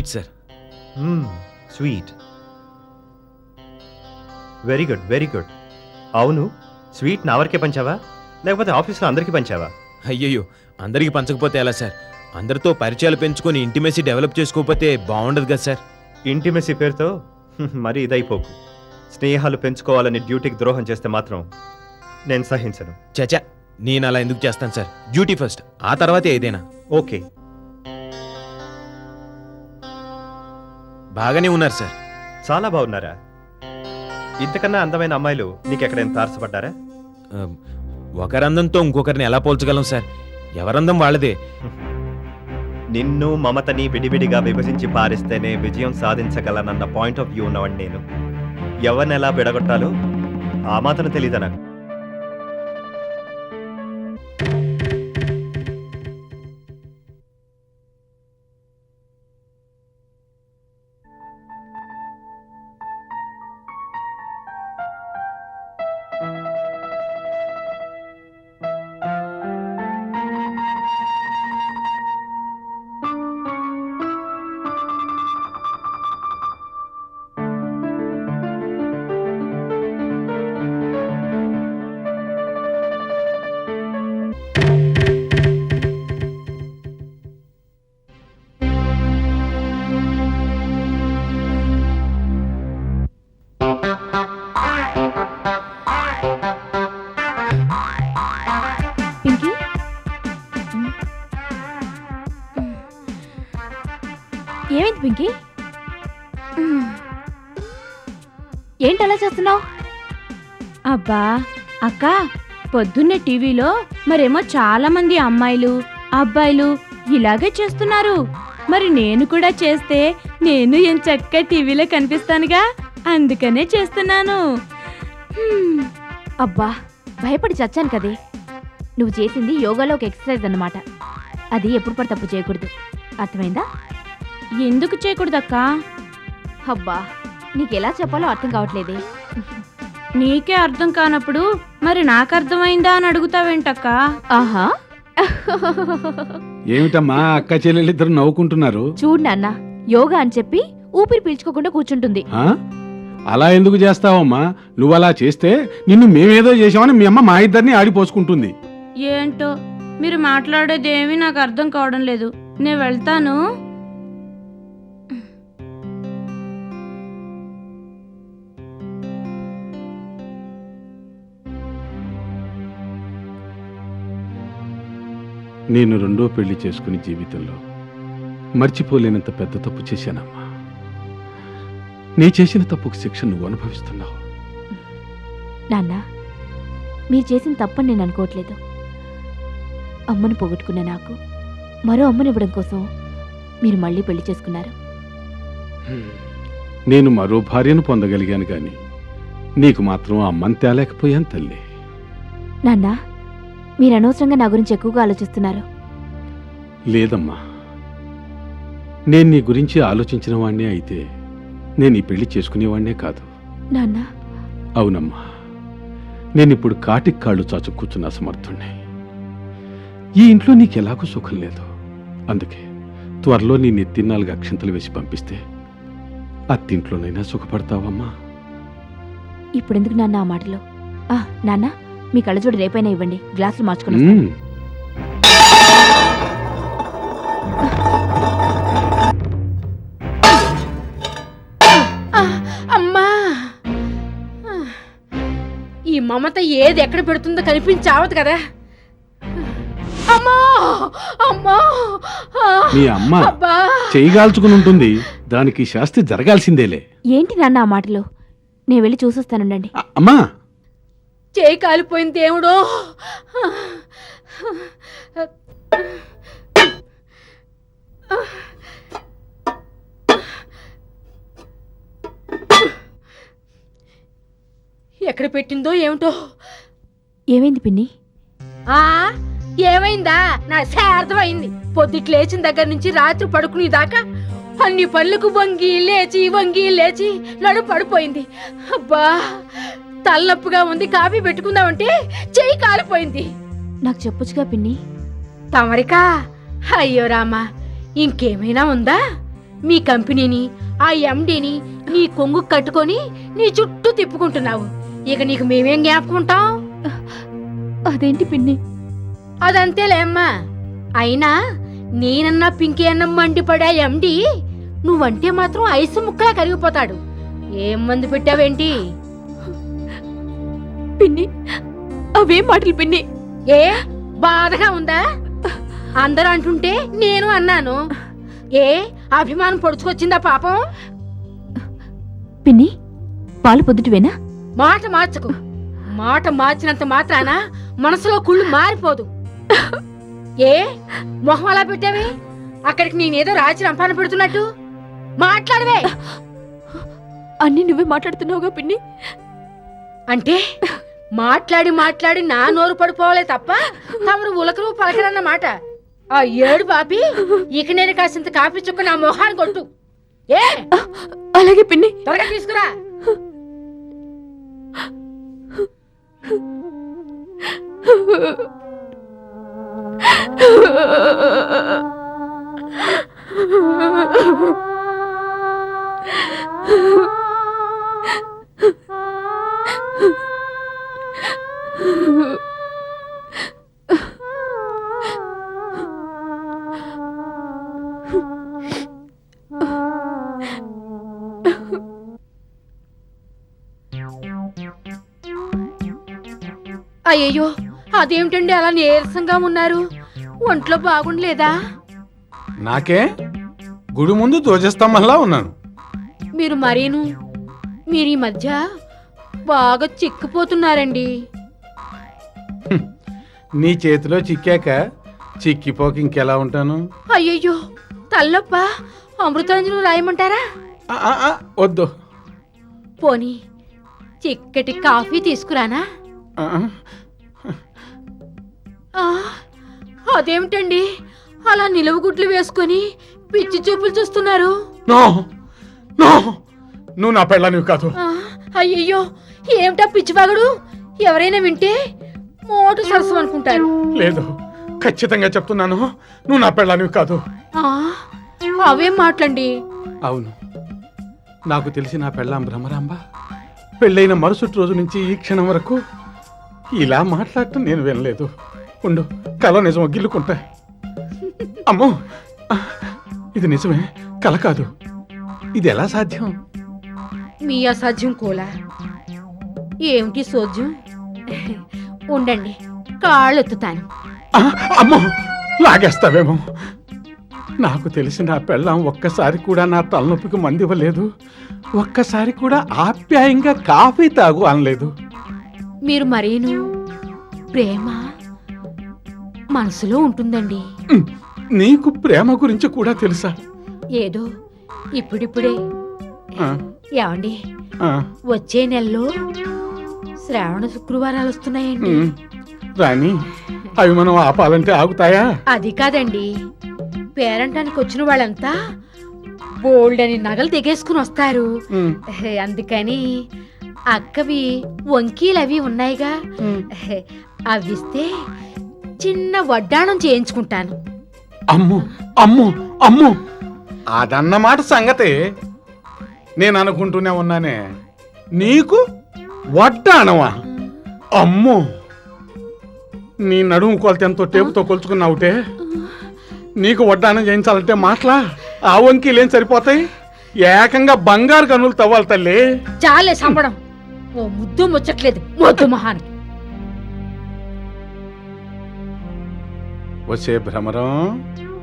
Sweet sir sweet very good very good అవును sweet నా వరకే పంచావా? లేకపోతే ఆఫీస్లో అందరికీ పంచావా? అయ్యయ్యో అందరికీ పంచకపోతే ఎలా సార్ అందరితో పరిచయాలు పెంచుకొని ఇంటిమేసి డెవలప్ చేసుకోకపోతే బాగుండదు కదా సార్ ఇంటిమెసి పేరుతో మరీ ఇదైపోకు. స్నేహాలు పెంచుకోవాలని డ్యూటీకి ద్రోహం చేస్తే మాత్రం నేను సహించను. చచా నేను అలా ఎందుకు చేస్తాను సార్ డ్యూటీ ఫస్ట్ ఆ తర్వాతే ఏదైనా. ఓకే బాగానే ఉన్నారు సార్. చాలా బాగున్నారా? ఇంతకన్నా అందమైన అమ్మాయిలు నీకెక్కడైనా తారసపడ్డారా? ఒకరందంతో ఇంకొకరిని ఎలా పోల్చగలం సార్? ఎవరందం వాళ్ళదే. నిన్ను మమతని విడివిడిగా విభజించి పారిస్తేనే విజయం సాధించగలనన్న పాయింట్ ఆఫ్ వ్యూ ఉన్నవాడిని నేను. ఎవరిని ఎలా విడగొట్టాలో ఆ మాత్రం తెలీదా నాకు? అబ్బా అక్క పొద్దున్నే టీవీలో మరేమో చాలా మంది అమ్మాయిలు అబ్బాయిలు ఇలాగే చేస్తున్నారు. మరి నేను కూడా చేస్తే నేను ఏం చక్క టీవీలో కనిపిస్తానుగా? అందుకనే చేస్తున్నాను. అబ్బా భయపడి చచ్చాను కదే. నువ్వు చేసింది యోగాలో ఒక ఎక్సర్సైజ్ అన్నమాట. అది ఎప్పుడు పడి తప్పు చేయకూడదు. అర్థమైందా? ఎందుకు చేయకూడదక్కా? అబ్బా నీకెలా చెప్పాలో అర్థం కావట్లేదే. నీకే అర్థం కానప్పుడు మరి నాకు అర్థమైందా అని అడుగుతావేంటక్క? ఆహా. ఏమిటమ్మా అక్క చెల్లెలిద్దరు నవ్వుకుంటున్నారు? చూడు నాన్న యోగా అని చెప్పి ఊపిరి పీల్చుకోకుండా కూర్చుంటుంది. ఆ? అలా ఎందుకు చేస్తావమ్మా? నువ్వు అలా చేస్తే నిన్ను మేమేదో చేసామని మీ అమ్మ మా ఇద్దరిని ఆడిపోసుకుంటుంది. ఏంటో మీరు మాట్లాడేదేమీ నాకు అర్థం కావడం లేదు. నేను వెళ్తాను. నేను రెండో పెళ్ళి చేసుకుని జీవితంలో మర్చిపోలేనంత పెద్ద తప్పు చేశానమ్మా. నీ చేసిన తప్పుకు శిక్ష నువ్వు అనుభవిస్తున్నావు. నాన్న మీరు చేసిన తప్పని నేను అనుకోవట్లేదు. అమ్మను పోగొట్టుకున్న నాకు మరో అమ్మనివ్వడం కోసం మీరు మళ్ళీ పెళ్ళి చేసుకున్నారు. నేను మరో భార్యను పొందగలిగాను గాని నీకు మాత్రం అమ్మని తేలేకపోయాను తల్లి. నాన్న మీరు అనవసరంగా నా గురించి ఎక్కువగా ఆలోచిస్తున్నారు. లేదమ్మా. నేను నీ గురించి ఆలోచించిన వాణ్ణే అయితే నేను ఈ పెళ్ళి చేసుకునేవాణ్ణే కాదు. నాన్న. అవునమ్మా. నేనిప్పుడు కాటికి కాళ్ళు చాచు కూర్చున్న సమర్థుణ్ణి ఈ ఇంట్లో నీకెలాగూ సుఖం లేదు. అందుకే త్వరలో నీ నెత్తి నాలుగు అక్షంతలు వేసి పంపిస్తే అత్తింట్లోనైనా సుఖపడతావమ్మా. ఇప్పుడెందుకు నాన్న ఆ మాటలో? ఆ నాన్న? మీ కళ్ళజోడు రేపైనా ఇవ్వండి. గ్లాసులు మార్చుకుని వస్తాను. అమ్మా. ఈ మమత ఏది ఎక్కడ పెడుతుందో కనిపించావదు కదా. అమ్మా! అమ్మా! మీ అమ్మ అబ్బా! చేయగాల్చుకుని ఉంటుంది. దానికి శాస్తి జరగాల్సిందేలే. ఏంటి నాన్న ఆ మాటలో? నేను వెళ్ళి చూసొస్తానుండండి. అ- అమ్మా! చేయి కాలిపోయింది దేవుడు. ఎక్కడ పెట్టిందో ఏమిటో? ఏమైంది పిన్ని? ఆ ఏమైందా? నా అర్థమైంది. పొద్దుట్ లేచిన దగ్గర నుంచి రాత్రి పడుకునే దాకా అన్ని పనులకు వంగి లేచి వంగి లేచి నడు పడిపోయింది. అబ్బా! తలనొప్పిగా ఉంది కాఫీ పెట్టుకుందామంటే చెయ్యి కాలిపోయింది. నాకు చెప్పొచ్చుగా పిన్ని. తమరికా? అయ్యో రామా ఇంకేమైనా ఉందా? మీ కంపెనీని ఆ ఎండిని నీ కొంగు కట్టుకొని నీ చుట్టూ తిప్పుకుంటున్నావు. ఇక నీకు మేమేం జ్ఞాపకుంటాం అదేంటి పిన్ని? అదంతేలే అమ్మా. అయినా నేనన్నా పింకీ అన్న మండిపడా ఎండి నువ్వంటే మాత్రం ఐసు ముక్కలా కరిగిపోతాడు. ఏం మందు పెట్టావేంటి? పిన్ని. అవేం మాటలు పిన్ని. ఏ బాధగా ఉందా? అందరూ అంటుంటే నేను అన్నాను. ఏ అభిమానం పొడుచుకొచ్చిందా పాపం? పిన్ని పాలు పొద్దుటివేనా? మాట మార్చకు. మాట మార్చినంత మాత్రాన మనసులో కుళ్ళు మారిపోదు. ఏ మొహం అలా పెట్టావే? అక్కడికి నేనేదో రాచి రంపాన పెడుతున్నట్టు. మాట్లాడవే. అన్ని నువ్వే మాట్లాడుతున్నావుగా పిన్ని. అంటే? మాట్లాడి మాట్లాడి నా నోరు పడిపోవాలే తప్ప తమరు ఉలకరు పలకరన్నమాట. ఆ ఏడు బాపి ఇక నేను కాసింత కాఫీ చుక్క నా మొహాన్ని కొట్టు. ఏ? అలాగే పిన్ని. త్వరగా తీసుకురా. అయ్యయ్యో అదేమిటండి అలా నీరసంగా ఉన్నారు? ఒంట్లో బాగుండలేదా? నాకే? గుడి ముందు ధ్వజస్తంభంలా ఉన్నాను. మీరు మరీను మీరు ఈ మధ్య బాగా చిక్కిపోతున్నారండి. నీ చేతిలో చిక్కాక చిక్కిపోక ఇంకెలా ఉంటాను? అయ్యయ్యో తల్లొప్ప అమృతాంజనం రాయమంటారా? ఆ, ఆ, ఆ, వద్దు. పోనీ చిక్కటి కాఫీ తీసుకురానా? ఆ, ఆ, ఆ, అదేమిటండి? అలా నిలువుగుడ్లు వేసుకొని పిచ్చి చూపులు చూస్తున్నారు. నో నో నువ్వు నా పెళ్ళనివి కాదు. ఆ, అయ్యయ్యో ఏమిటా పిచ్చివాగుడు? ఎవరైనా వింటే మోటు సరసం అనుకుంటారు. లేదు ఖచ్చితంగా చెప్తున్నాను. నువ్వు నా పెళ్ళనివి కాదు. ఆ, అవేం మాటలండి. అవును. నాకు తెలిసి నా పెళ్ళాం భ్రమరాంబ పెళ్ళైన మరుసటి రోజు నుంచి ఈ క్షణం వరకు ఇలా మాట్లాడటం నేను వినలేదు. ఉండు కల నిజం గిల్లుకుంటా. అమ్మో ఆ, ఇది నిజమే కల కాదు. ఇది ఎలా సాధ్యం? మీ అసాధ్యం కోలా. ఏమిటి సోద్యం ఉండండి. కాళ్ళు ఎత్తుతాను ఆ, అమ్మో లాగేస్తావేమో. నాకు తెలిసి నా పెళ్ళాం ఒక్కసారి కూడా నా తలనొప్పికి మంది ఇవ్వలేదు. ఒక్కసారి కూడా ఆప్యాయంగా కాఫీ తాగు అనలేదు. మీరు మరీను. ప్రేమ మనసులో ఉంటుందండి. నీకు ప్రేమ గురించి కూడా తెలుసా? ఏదో ఇప్పుడిప్పుడే. ఏమండి? వచ్చే నెలలో శ్రావణ శుక్రవారాలు వస్తున్నాయండి. రాణి అవి మనం ఆపాలంటే ఆగుతాయా? అది కాదండి. పేరంటానికి వచ్చిన వాళ్ళంతా బోల్డ్ అని నగలు దిగేసుకుని వస్తారు. అందుకని అక్కవి వంకీలు అవి ఉన్నాయిగా. అవి ఇస్తే చిన్న వడ్డాణం చేయించుకుంటాను. అమ్ము అమ్ము అమ్ము. అదన్నమాట సంగతి. నేను అనుకుంటూనే ఉన్నానే. నీకు? వడ్డానవా? అమ్ము! నీ నడుము కొలత ఎంతో టేపుతో కొలుచుకున్నావుటే. నీకు వడ్డానం చేయించాలంటే మాటలా? ఆ వంకీలు సరిపోతాయి? ఏకంగా బంగారు కనులు తవ్వాలి తల్లి. చాలే సంబడం. ఓ ముద్దు ముచ్చట్లేదు. మొద్దు మహానికి. వచ్చే భ్రమరం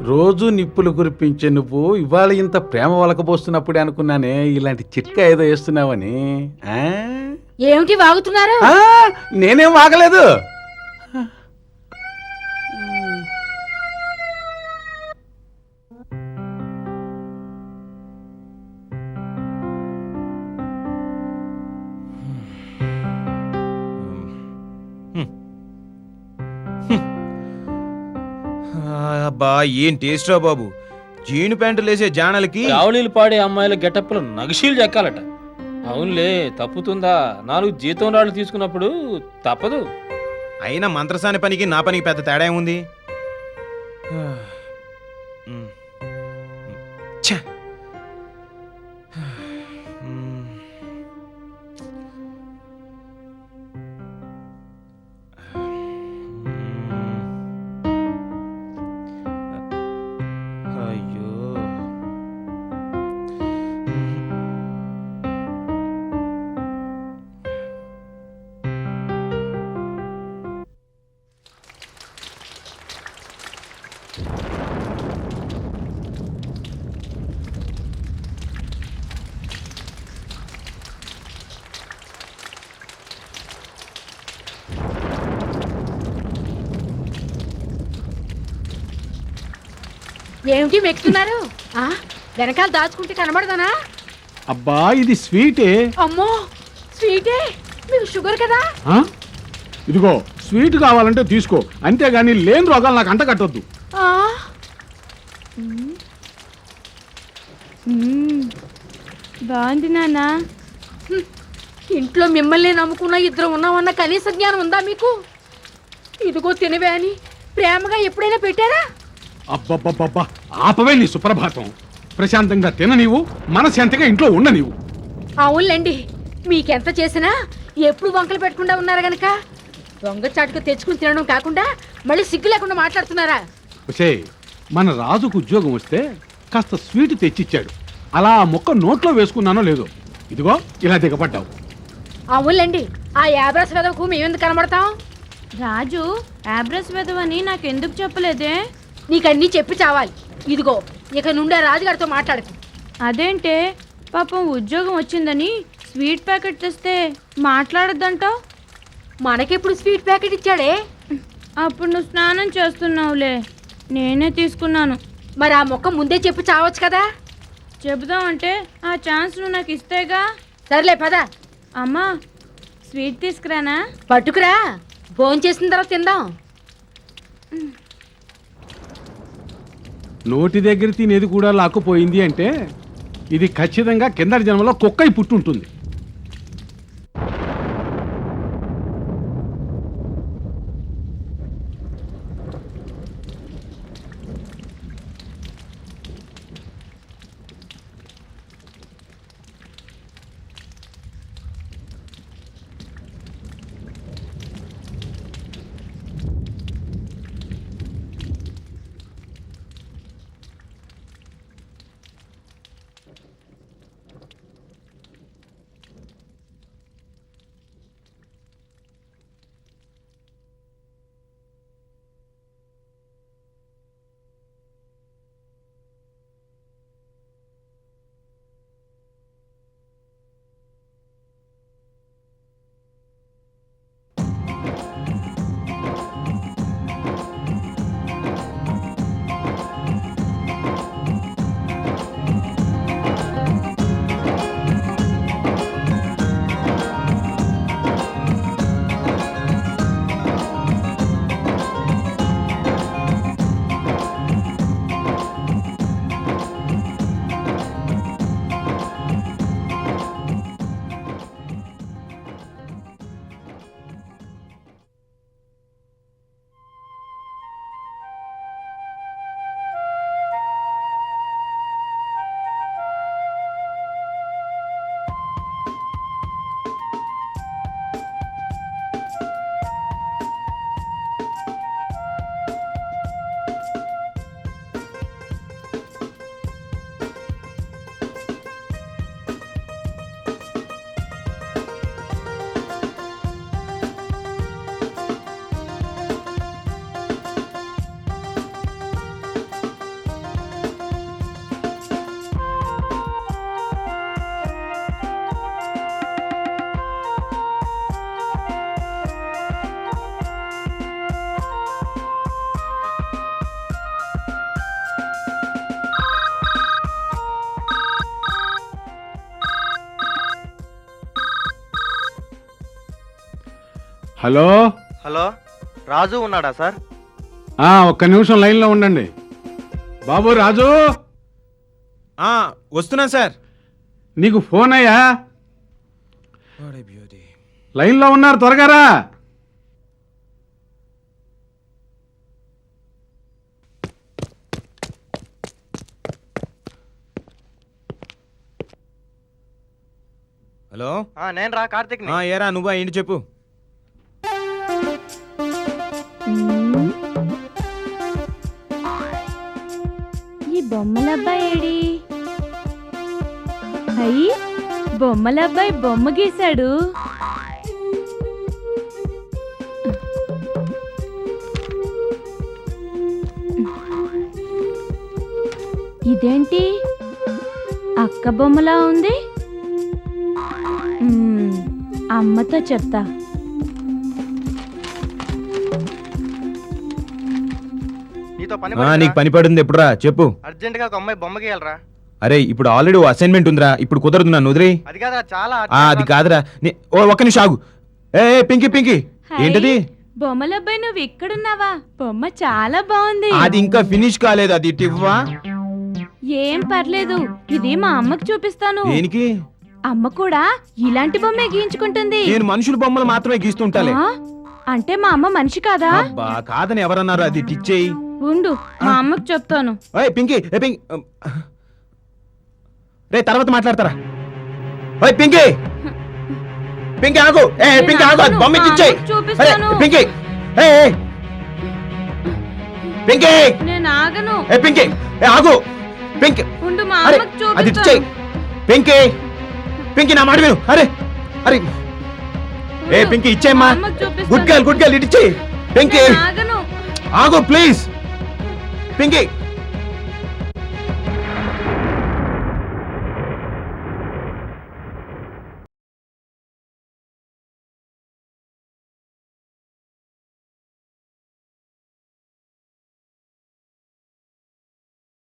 రోజు నిప్పులు కురిపించే నువ్వు ఇవాళ ఇంత ప్రేమ వలకబోస్తున్నప్పుడే అనుకున్నానే ఇలాంటి చిట్కా ఏదో వేస్తున్నావని ఆ? ఏమిటి వాగుతున్నారు? ఆ, నేనేం వాగలేదు. అబ్బా ఏం టేస్ట్ రా బాబు? జీను ప్యాంటులు వేసే జానలకి రావళీలు పాడే అమ్మాయిల గెటప్లు నగిషీలు చెక్కాలట అవునులే తప్పుతుందా? నాలుగు జీతం రాళ్ళు తీసుకున్నప్పుడు తప్పదు. అయినా మంత్రసాని పనికి నా పనికి పెద్ద తేడా ఏముంది? ఛ! ఏమిటి మెక్కుతున్నారు? ఆ వెనకాల దాచుకుంటే కనబడదానా? అబ్బా ఇది స్వీటే. అమ్మో స్వీటే? మీకు షుగర్ కదా? ఆ? ఇదిగో స్వీట్ కావాలంటే తీసుకో. అంతేగాని లేని రోగాలు నాకు అంట కట్టొద్దు. ఆ? మ్మ్. బాగుంది నాన్న. ఇంట్లో మిమ్మల్ని నమ్ముకున్న ఇద్దరు ఉన్నామన్న కనీస జ్ఞానం ఉందా మీకు? ఇదిగో తినవే అని ప్రేమగా ఎప్పుడైనా పెట్టారా? అబ్బబ్బబ్బబ్బా ఆపవే నీ సుప్రభాతం. ప్రశాంతంగా తిన నీవు మనశాంతిగా ఇంట్లో ఉండ నీవు. అవునులేండి. మీకెంత చేసినా ఎప్పుడు వంకలు పెట్టకుండా ఉన్నారు గనక? దొంగ చాటుకు తెచ్చుకుని తినడం కాకుండా మళ్ళీ సిగ్గు లేకుండా మాట్లాడుతున్నారా? ఒసే మన రాజుకు ఉద్యోగం వస్తే కాస్త స్వీట్ తెచ్చిచ్చాడు. అలా ఆ మొక్క నోట్లో వేసుకున్నానో లేదో. ఇదిగో ఇలా దిగబడ్డావు. అవునులేండి. ఆ యాభై చదవకు మేమెందుకు కనబడతాం? రాజు యాబ్రస్ వెదవని నాకెందుకు చెప్పలేదే? నీకన్నీ చెప్పి చావాలి. ఇదిగో ఇక నుండి ఆ రాజుగారితో మాట్లాడకు. అదేంటే పాపం ఉద్యోగం వచ్చిందని స్వీట్ ప్యాకెట్ తెస్తే మాట్లాడొద్దంటావు? మనకెప్పుడు స్వీట్ ప్యాకెట్ ఇచ్చాడే? అప్పుడు నువ్వు స్నానం చేస్తున్నావులే. నేనే తీసుకున్నాను. మరి ఆ మొక్క ముందే చెప్పి చావచ్చు కదా? చెబుదామంటే ఆ ఛాన్స్ నువ్వు నాకు ఇస్తేగా? సర్లే పద. అమ్మా స్వీట్ తీసుకురానా? పట్టుకురా. భోంచేసిన చేసిన తర్వాత తిందాం. నోటి దగ్గర తినేది కూడా లాక్కుపోయింది అంటే ఇది ఖచ్చితంగా కిందటి జన్మలో కుక్కై పుట్టుంటుంది. హలో? హలో? రాజు ఉన్నాడా సార్? ఆ, ఒక్క నిమిషం లైన్లో ఉండండి. బాబు రాజు? ఆ, వస్తున్నా సార్. నీకు ఫోన్ అయ్యా? లైన్లో ఉన్నారు త్వరగా రా. హలో? నేను రా కార్తిక్ ఆ, ఏరా నువ్వా ఏంటి చెప్పు. ఈ బొమ్మలబ్బాయి ఏడి? అయ్యి బొమ్మలబ్బాయి బొమ్మ గీశాడు. ఇదేంటి? అక్క బొమ్మలా ఉంది? అమ్మతో చెప్తా. పని ఆ. నీకు పని పడింది ఎప్పుడురా? చెప్పు. అర్జెంట్గా ఒక అమ్మాయి బొమ్మ గీయాలరా అరే ఇప్పుడు ఆల్రెడీ అసైన్మెంట్ ఉందిరా. ఇప్పుడు కుదరదు నన్ను వదిలే అది కాదా చాలా ఆ, అది కాదురా. నే- ఓ ఒక్క నిమిషం ఆగు. ఏ ఏ, పింకీ పింకీ. హాయ్. ఏంటది? బొమ్మలబ్బాయి నువ్వు ఇక్కడున్నావా? బొమ్మ చాలా బాగుంది. అది ఇంకా ఫినిష్ కాలేదు అది ఇటు ఏం పర్లేదు. ఇది మా అమ్మకి చూపిస్తాను. దేనికి? అమ్మ కూడా ఇలాంటి బొమ్మే గీయించుకుంటుంది. నేను మనుషుల బొమ్మలు మాత్రమే గీస్తుంటాలే. ఆ? అంటే మా అమ్మ మనిషి కాదా? అబ్బా కాదని ఎవరన్నారు అది టిచ్చేయి. ఉండు మా అమ్మకి చెప్తాను. ఓయ్ పింకీ ఏ పింక్ రే తర్వాత మాట్లాడతారా? ఓయ్ పింకీ! పింకీ ఆగు! ఏ పింకీ ఆగు అది బొమ్మ ఇచ్చేయి చూపిస్తాను. పింకీ! ఏ. పింకీ! నేను ఆగను. ఏ పింకీ! ఏ ఆగు! పింకీ! ఉండు మా అమ్మకి అది ఇచ్చేయి. చూపిస్తాను పింకీ! పింకీ నా మాట విను. అరే అరే! ఏ పింకీ ఇచ్చేయమ్మా. చూపిస్తాను. గుడ్ గర్ల్ గుడ్ గర్ల్ ఇటు ఇచ్చేయి. పింకీ! ఆగు ప్లీజ్! పింకీ